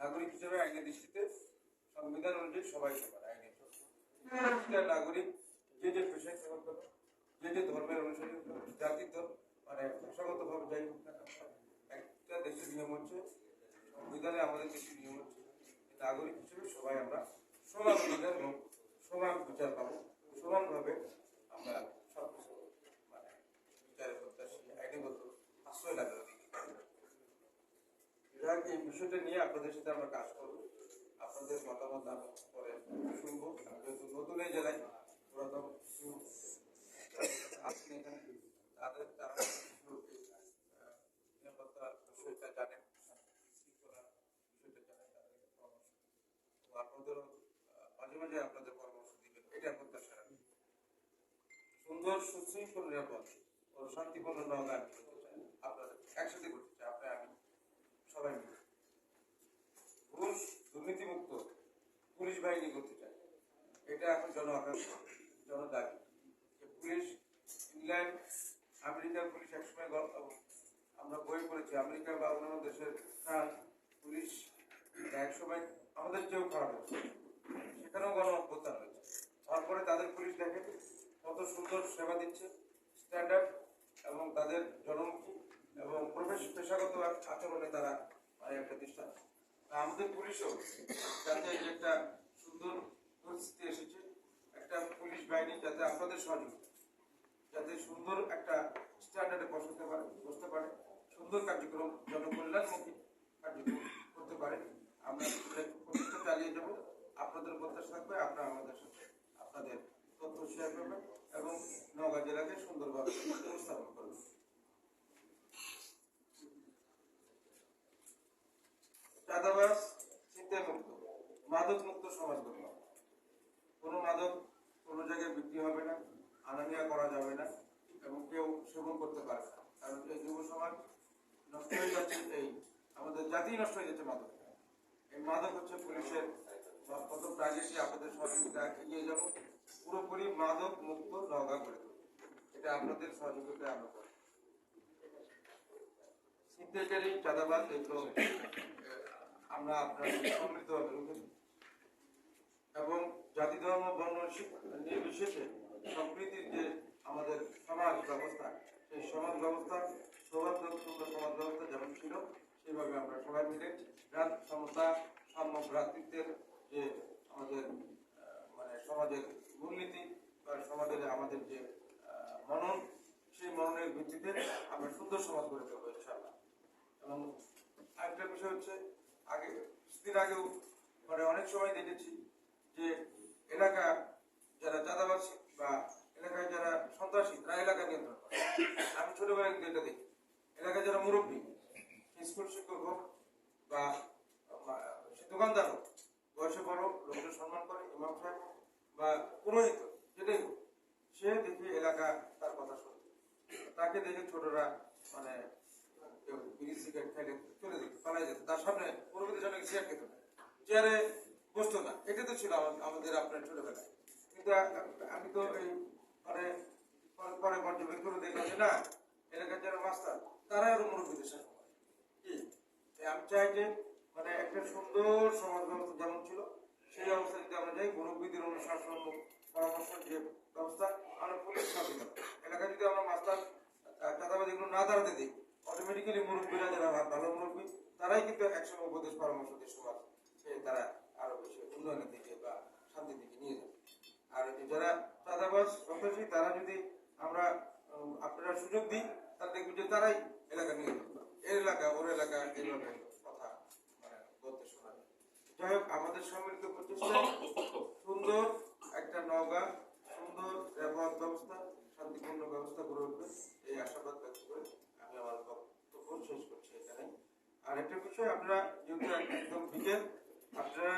নাগরিক হিসেবে আইনের দৃষ্টিতে সংবিধান অনুযায়ী সবাই সমান আইনের প্রতিটা নাগরিক যে যে পেশায় সেবন করবে, যে যে ধর্মের অনুসারী জাতির ধর্ম মানে ভাষাগত ভাবে যাই হোক না একটা দেশের নিয়ম হচ্ছে, সংবিধানে আমাদের দেশের নিয়ম হচ্ছে নাগরিক হিসেবে সবাই আমরা সমান অধিকার এবং সমান বিচার পাবো, সমানভাবে আমরা সব কিছু মানে বিচারের প্রত্যাশী আইনগত আশ্রয় লাভের অধিকার যাক, এই বিষয়টা নিয়ে আপনাদের সাথে আমরা কাজ করব। আপনাদের মতামত পরে শুনব। যেহেতু নতুন এই জেলায় পুরাতন এখানে তাদের তারা জানেন। তো আপনাদেরও মাঝে মাঝে আপনাদের পরামর্শ দিবেন। এটা প্রত্যাশা সুন্দর, সুশৃঙ্খল, নিরাপদ ও শান্তিপূর্ণ নগা আমি করতে আপনাদের একসাথে করতে চাই আপনি আমি সবাই মিলে ঘুষ দুর্নীতিমুক্ত পুলিশ বাহিনী করতে চাই এটা এখন জন জনদাবি পুলিশ, ইংল্যান্ড, আমেরিকার পুলিশ একসময় আমরা বই পড়েছি, আমেরিকা বা অন্যান্য দেশের ফ্রান্স পুলিশ একসময় আমাদের চেয়েও খারাপ হচ্ছে সেখানেও গণ অভ্যুত্থান হয়েছে। তারপরে তাদের পুলিশ দেখে কত সুন্দর সেবা দিচ্ছে স্ট্যান্ডার্ড এবং তাদের জনমুখী এবং প্রবেশ পেশাগত আচরণে তারা মানে একটা দৃষ্টান্ত। আমাদের পুলিশও যাতে একটা সুন্দর পরিস্থিতি এসেছে। একটা পুলিশ বাহিনী যাতে আপনাদের সহযোগিতা যাতে সুন্দর একটা স্ট্যান্ডার্ডে বসাতে পারে, বসতে পারে। সুন্দর কার্যক্রম জনকল্যাণমুখী কার্যক্রম করতে পারে। আমরা প্রচেষ্টা চালিয়ে যাব। আপনাদের প্রত্যাশা থাকবে আপনারা আমাদের সাথে আপনাদের তথ্য শেয়ার করবেন এবং নওগাঁ জেলাকে সুন্দরভাবে উপস্থাপন করবেন চাঁদাবাজ, চিন্তায় মুক্ত। মাদক মুক্ত সমাজ হবে। কোনো মাদক কোনো জায়গায় বিক্রি হবে না আনানিয়া করা যাবে না এবং কেউ সেবন করতে পারবে না। কারণ এই যুব সমাজ নষ্ট হয়ে যাচ্ছে এই, আমাদের জাতি নষ্ট হয়ে যাচ্ছে মাদক। এই মাদক হচ্ছে পুলিশের প্রথম টার্গেটই আপনাদের সহযোগিতা এগিয়ে যাব। পুরোপুরি মাদক মুক্ত নগা করে এটা আপনাদের সহযোগিতায় আমরা করব সিদ্ধেকারী চাঁদাবাদ এগুলো আমরা আপনার সমৃদ্ধভাবে রুখে দেব। এবং জাতি ধর্ম বর্ণ শিক্ষা নির্বিশেষে সম্প্রীতির যে আমাদের সমাজ ব্যবস্থা ব্যবস্থা, সৌহার্দ্যপূর্ণ সমাজ ব্যবস্থা যেমন ছিল, সেইভাবে আমরা সবাই মিলে রাত সমতা, সাম্য ভ্রাতৃত্বের যে আমাদের মানে সমাজের মূলনীতি বা সমাজের আমাদের যে মনন, সেই মননের ভিত্তিতে আমরা সুন্দর সমাজ গড়ে দেবো ইনশাআল্লাহ। এবং আরেকটা বিষয় হচ্ছে, আগে, কিছুদিন আগেও মানে অনেক সময় দেখেছি যে এলাকা যারা চাঁদাবাজ বা এলাকায় যারা সন্ত্রাসী, তারা এলাকা নিয়ন্ত্রণ আমি ছোটবেলায় এটা দেখি। এলাকায় যারা মুরব্বী, স্কুল শিক্ষক হোক বা দোকানদার হোক, বয়সে বড়, লোকদের সম্মান করে, ইমাম সাহেব বা পুরোহিত, যেটাই হোক, সে দেখি এলাকা তার কথা শুনবে তাকে দেখে ছোটরা মানে বিড়ি সিগারেট খাইলে চলে যেত, পালাই যেত। তার সামনে পূর্বদের সামনে চেয়ার খেত না। চেয়ারে বসতো না। এটা তো ছিল আমাদের আপনার ছোটবেলায়। কিন্তু আমি তো এই মানে পরে- পরে পর্যবেক্ষণ করে দেখলাম যে না, এলাকার যারা মাস্টার তারা আরও মুরব্বীদের সাথে আমি চাই যে মানে একটা সুন্দর সমাজ ব্যবস্থা যেমন ছিল, সেই অবস্থা যদি আমরা যাই, মুরব্বীদের অনুশাসন পরামর্শ যে ব্যবস্থা, আমরা পুলিশ সাথে এলাকায় যদি আমরা মাস্টার চাঁদাবাজি না দাঁড়াতে দিই অটোমেটিক্যালি মুরব্বীরা যারা ভালো মুরব্বী, তারাই কিন্তু একসঙ্গে উপদেশ, পরামর্শ দিয়ে সমাজ, সে তারা আরও বেশি উন্নয়নের দিকে বা শান্তির দিকে নিয়ে যাবে। আর যারা চাঁদাবাজ, সন্ত্রাসী, তারা যদি আমরা আপনারা সুযোগ দিই তাহলে দেখবেন যে তারাই এলাকা নিয়ে এর এলাকা, ওর এলাকা এইভাবে কথা মানে বলতে শোনা যায়। যাই হোক, আমাদের সম্মিলিত প্রচেষ্টা সুন্দর একটা নওগাঁ, সুন্দর রেফাত ব্যবস্থা, শান্তিপূর্ণ ব্যবস্থা গড়ে উঠবে। এই আশাবাদ ব্যক্ত করে আমি আমার বক্তব্য শেষ করছি এখানে আর একটা বিষয়, আপনারা যেহেতু একদম বিকেল, আপনারা